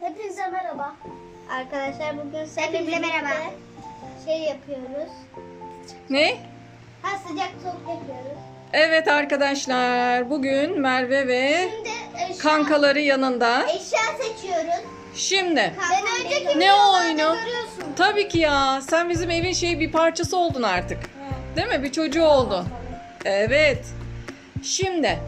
Hepinize merhaba. Arkadaşlar bugün Hepinize seninle merhaba. şey yapıyoruz. Ne? Ha sıcak soğuk yapıyoruz. Evet arkadaşlar bugün Merve ve Şimdi eşya, kankaları yanında. eşya seçiyoruz. Şimdi Ben önceki Ne oyunu? tabii ki ya sen bizim evin şey bir parçası oldun artık. Değil mi? Bir çocuğu oldun. Evet. Şimdi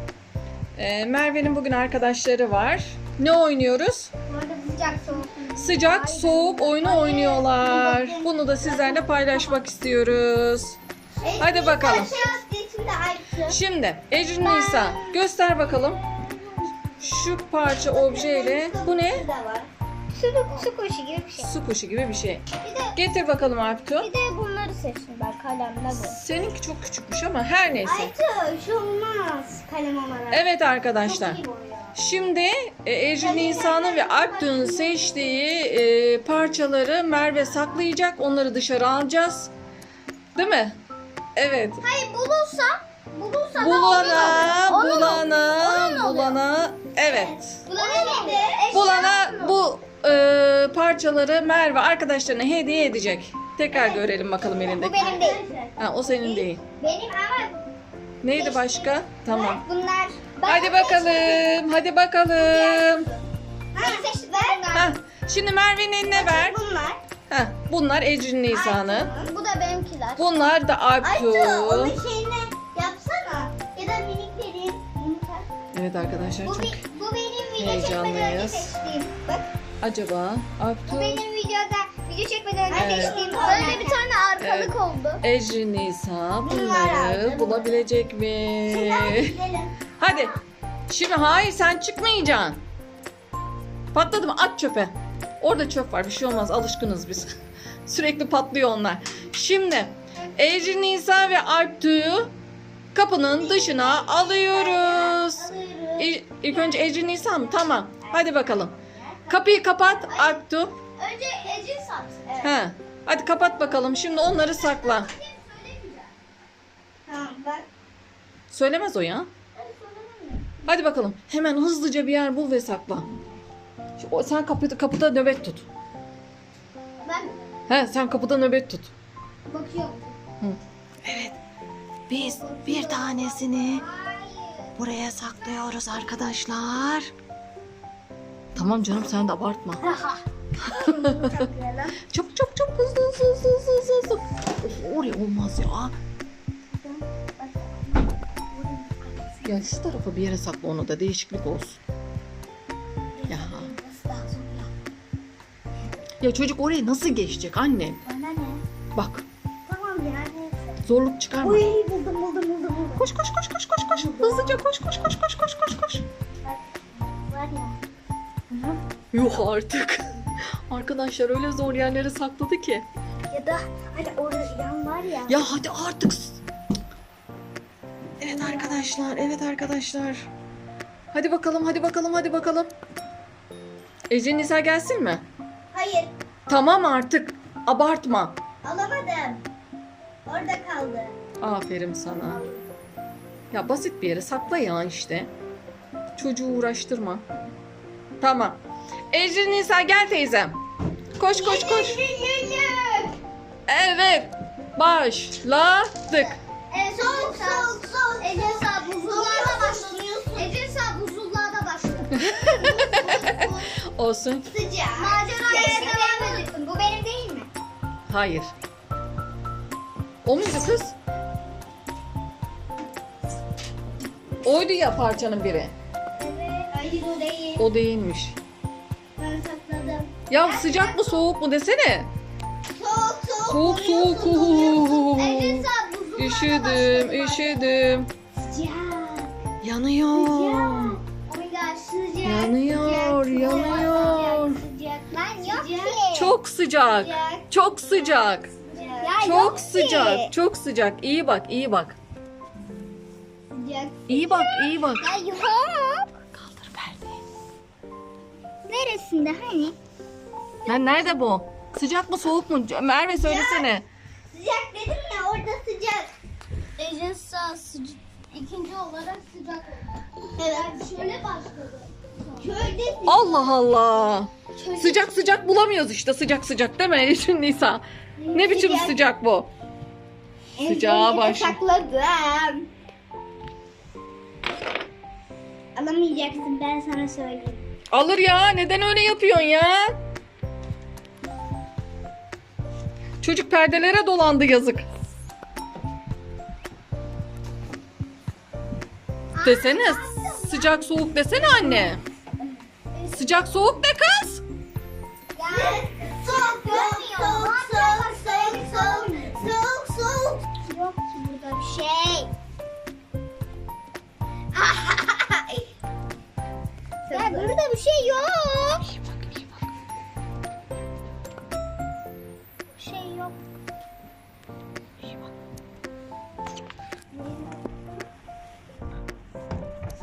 e, Merve'nin bugün arkadaşları var. Ne oynuyoruz? Arada sıcak soğuk. Sıcak soğuk oyunu oynuyorlar. Bunu da sizlerle paylaşmak istiyoruz. Hadi bakalım. Şimdi Ecrin Nisa göster bakalım. Şu parça objeyle bu ne? Su, su kuşu gibi bir şey. Su kuşu gibi bir şey. Bir de Getir bakalım Alptu. bir de bunları seçtim ben kalemle bu. Seninki çok küçükmüş ama her neyse. Aytu şu olmaz kalem olarak. Evet arkadaşlar. Çok iyi boyuyor. Şimdi e, Ecrin Nisa'nın ve Alptu'nun seçtiği e, parçaları Merve saklayacak. Onları dışarı alacağız. Değil mi? Evet. Hayır bulursa bulursa Bulana, bulana, oluyor. bulana. Evet. Bulana neydi? Bulana bu e, parçaları Merve arkadaşlarına hediye edecek. Tekrar görelim bakalım Bu elindeki. benim değil. Ha, o senin değil. Benim ama Neydi başka? Tamam. bunlar. Hadi bakalım. Hadi bakalım. Ben seçtim. Ver. Ha, şimdi Merve'nin eline ver. Bunlar. Ha, bunlar Ecrin Nisa'nın. Bu da benimkiler. Bunlar da Aytu Alptu. onun şeyini yapsana. Ya da miniklerin. Evet arkadaşlar Bu, çok bi- bu benim video çekmeden önce heyecanlıyız. seçtiğim. Bak acaba bu Alptu benim videoda video çekmeden önce Evet. seçtiğim. Böyle bir tane arkalık oldu. Ecrin Nisa Bunlar bunları bulabilecek mi? Hadi. Şimdi hayır sen çıkmayacaksın. Patladı mı? At çöpe. Orada çöp var. Bir şey olmaz. Alışkınız biz. Sürekli patlıyor onlar. Şimdi Ecrin Nisa ve Alptu'yu kapının dışına alıyoruz. Alıyoruz. İ- İlk önce Ecrin Nisa mı? Tamam. Hadi bakalım. Kapıyı kapat Alptu. Önce Ecin satsın. Evet. Ha. Hadi kapat bakalım. Şimdi onları sakla. Tamam bak. Söylemez o ya. Hadi bakalım. Hemen hızlıca bir yer bul ve sakla. Şu- o- Sen kapıda, kapıda nöbet tut. Ben He, sen kapıda nöbet tut. bakıyorum. Evet. Biz bir tanesini buraya saklıyoruz arkadaşlar. Tamam canım sen de abartma. Çok çok çok hızlı hızlı hızlı hızlı hızlı. Of, oraya olmaz ya. Ya şu tarafa bir yere sakla onu da değişiklik olsun. Ya. Ya çocuk oraya nasıl geçecek annem? Bana ne? Bak Tamam ya neyse. zorluk çıkarma. Uy buldum buldum buldum buldum. Koş koş koş koş koş koş. Hızlıca koş koş koş koş koş koş Yuh artık. Arkadaşlar öyle zor yerlere sakladı ki. Ya da hani orada yan var ya. Ya hadi artık. Evet arkadaşlar, evet arkadaşlar. Hadi bakalım, hadi bakalım, hadi bakalım. Ece Nisa gelsin mi? Hayır Tamam artık. Abartma. alamadım. Orada kaldı. Aferin sana. Ya basit bir yere sakla ya işte. Çocuğu uğraştırma. Tamam. Ece Nisa gel teyzem. Koş koş koş. Evet. Başladık. Evet, soğuk soğuk soğuk. Ece sağ buzullarda başlanıyorsun. Ece sağ buzullarda başlıyor. Olsun. Sıcak. Maceraya devam ediyorsun. Bu benim değil mi? Hayır. O muydu kız? Oydu ya parçanın biri. Evet. Hayır o değil. O değilmiş. Ya sıcak mı soğuk mu desene. Soğuk soğuk. Soğuk soğuk. Buzullarda Üşüdüm, üşüdüm. Sıcak. Yanıyor. Oh my gosh sıcak. Yanıyor, sıcak, yanıyor. Sıcak, sıcak. Ki. Çok sıcak. Sıcak. Çok sıcak. Ya Çok ki. sıcak. Çok sıcak. İyi bak, iyi bak. Sıcak. İyi bak, iyi bak. Ya yok. Kaldır perdeyi. Neresinde hani? Ben nerede bu? Sıcak mı soğuk mu? Merve söylesene. Sıcak dedim ya orada sıcak. Ece sağ sıcak. İkinci olarak sıcak. Evet. şöyle başladı. Köyde Allah Allah. Çocuk- Sıcak sıcak bulamıyoruz işte sıcak sıcak değil mi Ecrin Nisa? Ne biçim Sıcak. sıcak bu? Sıcağa baş. sakladım. Alamayacaksın ben sana söyleyeyim. Alır ya neden öyle yapıyorsun ya? Çocuk perdelere dolandı yazık. Desene sıcak soğuk desene anne. Sıcak soğuk de kız. Soğuk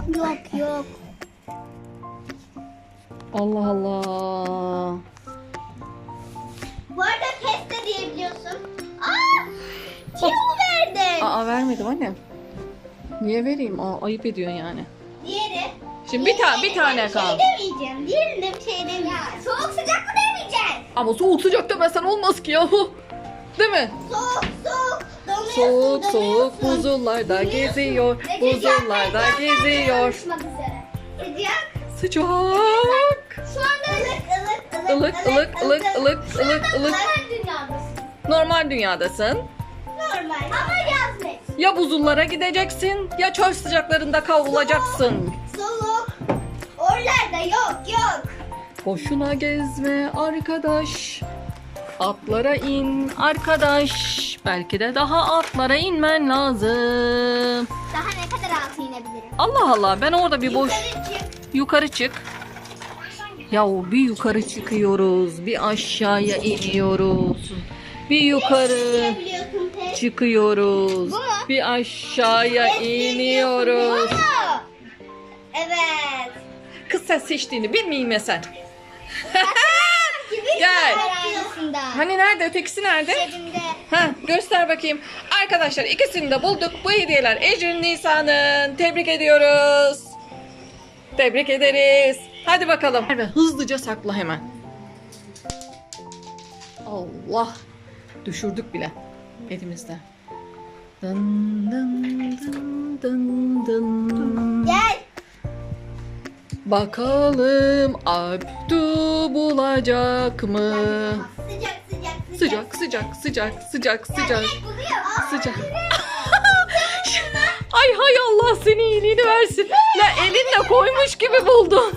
Yok yok. Allah Allah. Bu arada pes de diyebiliyorsun. Aa! Tüyo mu verdin? Aa vermedim anne. Niye vereyim? Aa, ayıp ediyorsun yani. Diğeri. Şimdi bir tane bir tane bir kaldı. şey demeyeceğim. Diğerinde bir şey demeyeceğim. soğuk sıcak mı demeyeceksin? Ama soğuk sıcak demesen olmaz ki yahu. Değil mi? Soğuk soğuk. Soğuk soğuk buzullarda geziyor. Buzullarda geziyor. Sıcak. Sıcak. Şu ılık ılık ılık ılık ılık normal dünyadasın. Normal. Ama yaz. Ya buzullara gideceksin ya çöl sıcaklarında kavrulacaksın. Soğuk. Oralarda yok yok. Boşuna gezme arkadaş. Atlara in arkadaş. Belki de daha atlara inmen lazım. Daha ne kadar altı inebilirim? Allah Allah ben orada bir boş Yukarı çık. yukarı çık. Yahu bir yukarı çıkıyoruz, bir aşağıya iniyoruz. Bir yukarı çıkıyoruz. Bir aşağıya iniyoruz. Evet. Kız sen seçtiğini bilmeyeyim ya sen. Gel. Hani nerede? Ötekisi nerede? Ha, göster bakayım. Arkadaşlar ikisini de bulduk. Bu hediyeler Ecrin Nisa'nın. Tebrik ediyoruz. Tebrik ederiz. Hadi bakalım. Merve hızlıca sakla hemen. Allah. Düşürdük bile elimizde. Dın dın dın dın dın. Gel. Bakalım Abdü bulacak mı? Sıcak sıcak sıcak. Sıcak sıcak sıcak. Ay hay Allah seni iyiliğini versin. La elinle koymuş gibi buldum.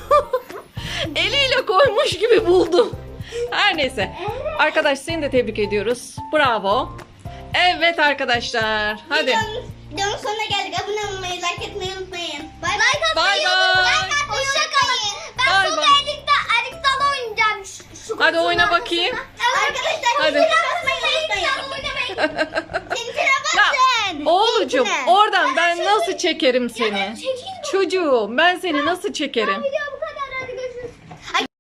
Eliyle koymuş gibi buldum. Her neyse. Arkadaş seni de tebrik ediyoruz. Bravo. Evet arkadaşlar. Hadi. Videonun, sonuna geldik. Abone olmayı, like etmeyi unutmayın. Bay bay. Like Bay bay. Hoşçakalın. Ben sonra bay. Erik'te, oynayacağım. Hadi oyna bakayım. Hadi. Zincire. oradan ben nasıl çekerim seni? Çocuğum ben seni nasıl çekerim?